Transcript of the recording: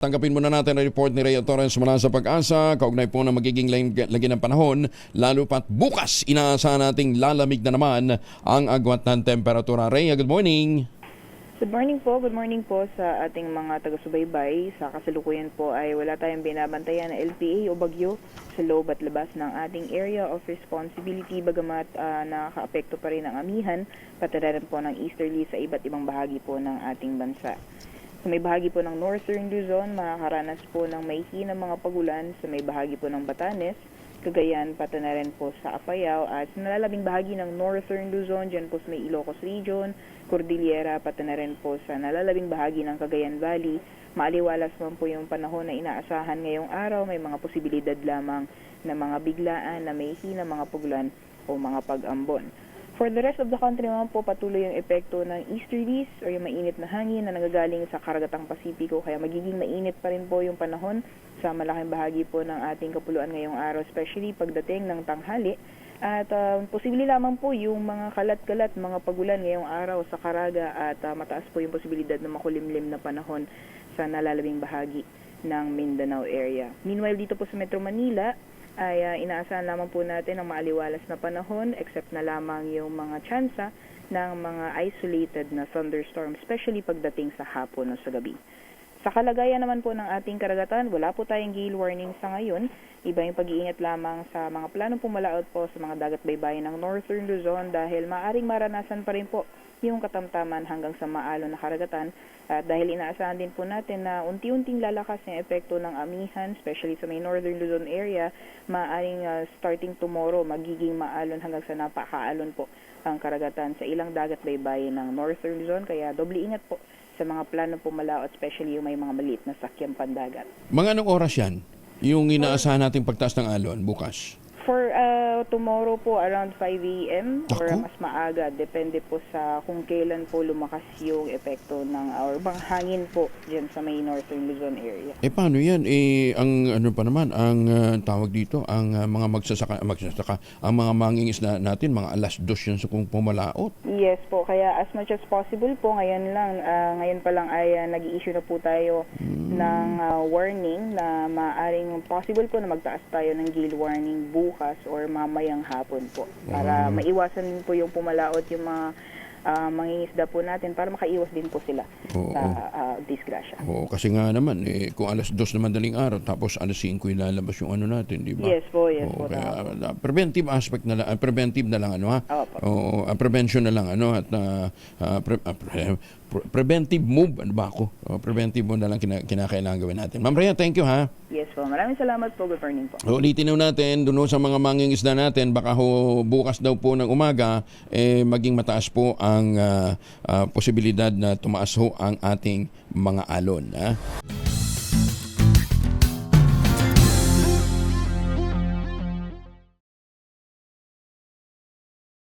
Tanggapin muna natin ang report ni Rhea Torres mula sa pag-asa. Kaugnay po na magiging lag- lagi ng panahon, lalo pat bukas inaasahan nating lalamig na naman ang agwat ng temperatura. Rhea, good morning. Good morning po. Good morning po sa ating mga taga-subaybay. Sa kasalukuyan po ay wala tayong binabantayan na LPA o bagyo sa loob at labas ng ating area of responsibility bagamat uh, nakaka-apekto pa rin ang amihan rin po ng easterly sa iba't ibang bahagi po ng ating bansa. Sa may bahagi po ng northern Luzon, makakaranas po ng may hinang mga pagulan sa may bahagi po ng Batanes, Cagayan, pati na rin po sa Apayao at sa nalalabing bahagi ng northern Luzon, dyan po sa may Ilocos Region, Cordillera, pati na rin po sa nalalabing bahagi ng Cagayan Valley. Maaliwalas man po yung panahon na inaasahan ngayong araw, may mga posibilidad lamang na mga biglaan na may hinang mga pagulan o mga pag-ambon. For the rest of the country naman po patuloy yung epekto ng easterlies o yung mainit na hangin na nagagaling sa karagatang Pasipiko kaya magiging mainit pa rin po yung panahon sa malaking bahagi po ng ating kapuluan ngayong araw especially pagdating ng tanghali at uh, posible lamang po yung mga kalat-kalat, mga pagulan ngayong araw sa Caraga at uh, mataas po yung posibilidad na makulimlim na panahon sa nalalabing bahagi ng Mindanao area. Meanwhile dito po sa Metro Manila, ay uh, inaasahan lamang po natin ang maaliwalas na panahon except na lamang yung mga tsansa ng mga isolated na thunderstorm, especially pagdating sa hapon o sa gabi. Sa kalagayan naman po ng ating karagatan, wala po tayong gale warning sa ngayon. Iba yung pag-iingat lamang sa mga planong pumalaot po sa mga dagat baybayin ng Northern Luzon dahil maaring maranasan pa rin po yung katamtaman hanggang sa maalon na karagatan. At dahil inaasahan din po natin na unti-unting lalakas yung epekto ng amihan, especially sa may Northern Luzon area, maaring uh, starting tomorrow magiging maalon hanggang sa napakaalon po ang karagatan sa ilang dagat baybayin ng Northern Luzon. Kaya doble ingat po sa mga plano pumalaot, especially yung may mga maliit na sakyang pandagat. Mga anong oras yan? Yung inaasahan nating pagtaas ng alon bukas? For uh, tomorrow po around 5 a.m. or Ako. mas maaga, depende po sa kung kailan po lumakas yung epekto ng or bang hangin po dyan sa may Northern Luzon area. Eh paano yan? Eh, ang ano pa naman, ang ah, tawag dito, ang ah, mga magsasaka, magsasaka, ang mga mangingis na natin, mga alas dos sa kung pumalaot. Yes po, kaya as much as possible po ngayon lang, ah, ngayon pa lang ay uh, nag-i-issue na po tayo ng ah, warning na maaring possible po na magtaas tayo ng gale warning bukas or mamayang hapon po. Para maiwasan din po yung pumalaot yung mga ah, mangingisda po natin para makaiwas din po sila Oo. sa ah, disgrasya. Oo, kasi nga naman, eh, kung alas dos naman daling araw, tapos alas 5 ilalabas yung ano natin, di ba? Yes po, yes Oo, po. kaya, ah, preventive aspect na lang, ah, preventive na lang ano ha. Opo. Oo, ah, prevention na lang ano at ah, ah, pre- ah, pre- pre- preventive move ano ba ako? Oh, preventive move na lang kina- kinakailangan gawin natin. Ma'am Rhea, thank you ha. Yes po. Maraming salamat po. Good morning po. Ulitin na natin, doon sa mga mangingisda natin, baka ho bukas daw po ng umaga, eh, maging mataas po ang ah, ah, posibilidad na tumaas ho ang ating mga alon. Ha?